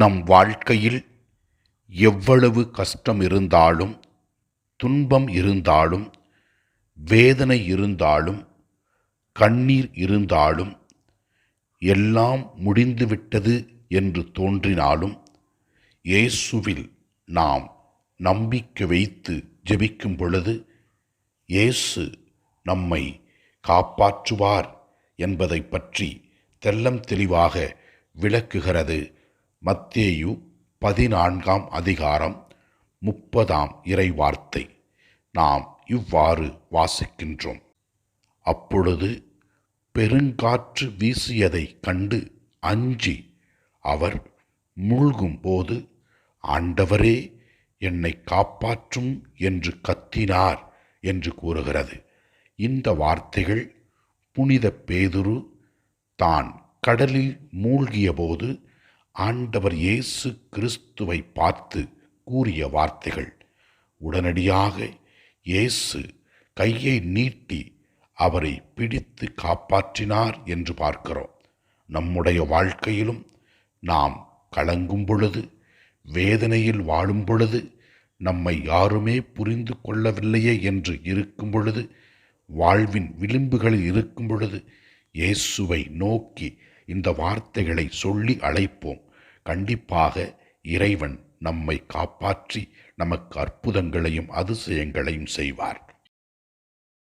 நம் வாழ்க்கையில் எவ்வளவு கஷ்டம் இருந்தாலும் துன்பம் இருந்தாலும் வேதனை இருந்தாலும் கண்ணீர் இருந்தாலும் எல்லாம் முடிந்துவிட்டது என்று தோன்றினாலும் இயேசுவில் நாம் நம்பிக்கை வைத்து ஜெபிக்கும் பொழுது இயேசு நம்மை காப்பாற்றுவார் என்பதை பற்றி தெல்லம் தெளிவாக விளக்குகிறது. மத்தேயு பதினான்காம் அதிகாரம் முப்பதாம் இறைவார்த்தை. நாம் இவ்வாறு வாசிக்கின்றோம். அப்பொழுது பெருங்காற்று வீசியதை கண்டு அஞ்சி அவர் மூழ்கும் போது ஆண்டவரே என்னை காப்பாற்றும் என்று கத்தினார் என்று கூறுகிறது. இந்த வார்த்தைகள் புனித பேதுரு தான் கடலில் மூழ்கியபோது ஆண்டவர் இயேசு கிறிஸ்துவை பார்த்து கூறிய வார்த்தைகள். உடனடியாக இயேசு கையை நீட்டி அவரை பிடித்து காப்பாற்றினார் என்று பார்க்கிறோம். நம்முடைய வாழ்க்கையிலும் நாம் கலங்கும் பொழுது வேதனையில் வாழும் பொழுது நம்மை யாருமே புரிந்து கொள்ளவில்லையே என்று இருக்கும் பொழுது வாழ்வின் விளிம்புகளில் இருக்கும் பொழுது இயேசுவை நோக்கி இந்த வார்த்தைகளை சொல்லி அழைப்போம். கண்டிப்பாக இறைவன் நம்மை காப்பாற்றி நமக்கு அற்புதங்களையும் அதிசயங்களையும் செய்வார்.